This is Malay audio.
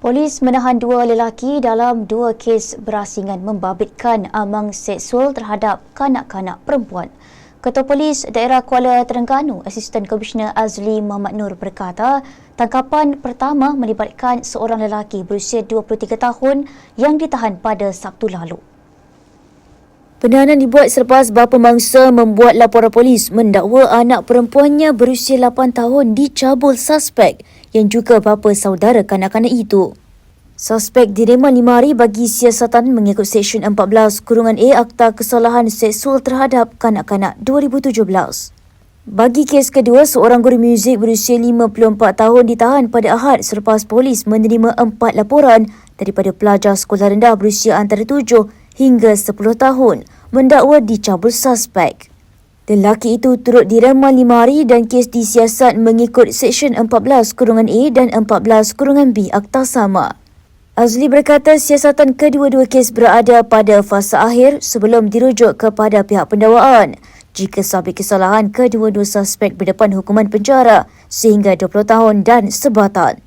Polis menahan dua lelaki dalam dua kes berasingan membabitkan amang seksual terhadap kanak-kanak perempuan. Ketua Polis Daerah Kuala Terengganu, Asisten Komisioner Azli Muhammad Nur berkata, tangkapan pertama melibatkan seorang lelaki berusia 23 tahun yang ditahan pada Sabtu lalu. Penahanan dibuat selepas bapa mangsa membuat laporan polis mendakwa anak perempuannya berusia 8 tahun dicabul suspek yang juga bapa saudara kanak-kanak itu. Suspek direman lima hari bagi siasatan mengikut Seksyen 14 Kurungan A Akta Kesalahan Seksual Terhadap Kanak-Kanak 2017. Bagi kes kedua, seorang guru muzik berusia 54 tahun ditahan pada Ahad selepas polis menerima empat laporan daripada pelajar sekolah rendah berusia antara 7 hingga 10 tahun mendakwa dicabul suspek. Lelaki itu turut direman lima hari dan kes disiasat mengikut Seksyen 14 Kurungan A dan 14 Kurungan B Akta Sama. Azli berkata siasatan kedua-dua kes berada pada fasa akhir sebelum dirujuk kepada pihak pendakwaan. Jika sabit kesalahan, kedua-dua suspek berdepan hukuman penjara sehingga 20 tahun dan sebatan.